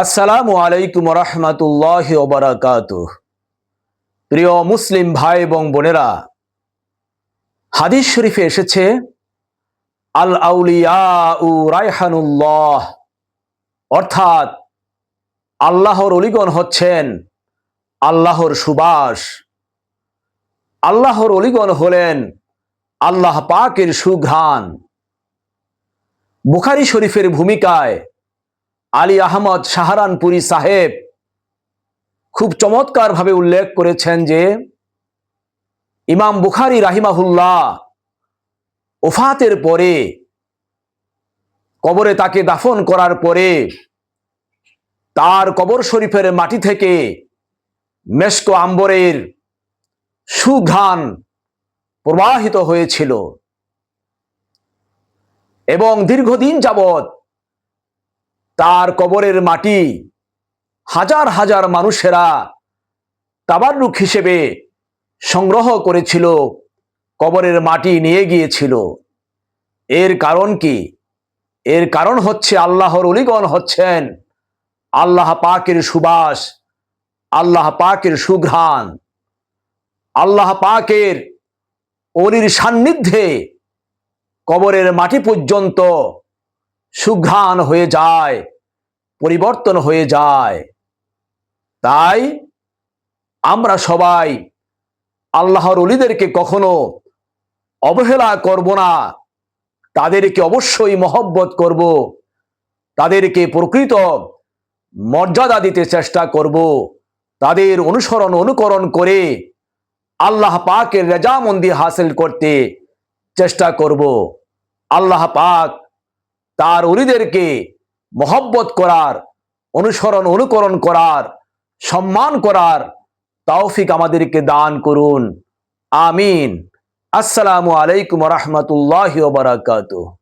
আসসালামু আলাইকুম রহমতুল্লাহ ওবরাকাত প্রিয় মুসলিম ভাই এবং বোনেরা, হাদিস শরীফে এসেছে, আল আউলিয়া উ রায়হানুল্লাহ অর্থাৎ আল্লাহর অলিগণ হচ্ছেন আল্লাহর সুবাস। আল্লাহর অলিগণ হলেন আল্লাহ পাকের সুঘ্রাণ। বুখারি শরীফের ভূমিকায় আলী আহমদ সাহারানপুরি সাহেব খুব চমৎকারভাবে উল্লেখ করেছেন যে ইমাম বুখারি রাহিমাহুল্লাহ ওফাতের পরে, কবরে তাকে দাফন করার পরে, তার কবর শরীফের মাটি থেকে মেস্ক আম্বরের সুঘ্রাণ প্রবাহিত হয়েছিল। এবং দীর্ঘদিন যাবত তার কবরের মাটি হাজার হাজার মানুষেরা তাবারুক হিসেবে সংগ্রহ করেছিল, কবরের মাটি নিয়ে গিয়েছিল। এর কারণ কি? এর কারণ হচ্ছে আল্লাহর অলিগণ হচ্ছেন আল্লাহ পাকের সুবাস, আল্লাহ পাকের সুঘ্রাণ। আল্লাহ পাকের অলির সান্নিধ্যে কবরের মাটি পর্যন্ত সুঘ্রাণ হয়ে যায়, পরিবর্তন হয়ে যায়। তাই আমরা সবাই আল্লাহর অলিদেরকে কখনো অবহেলা করব না। তাদেরকে অবশ্যই মহব্বত করব। তাদেরকে প্রকৃত মর্যাদা দিতে চেষ্টা করব। তাদের অনুসরণ অনুকরণ করে আল্লাহ পাকের রেজামন্দি হাসিল করতে চেষ্টা করব। আল্লাহ পাক তার অলিদেরকে মহব্বত করার, অনুসরণ, অনুকরণ করার, সম্মান করার তৌফিক আমাদেরকে দান করুন। আমিন। আসসালামু আলাইকুম রহমতুল্লাহ বারাকাতুহ।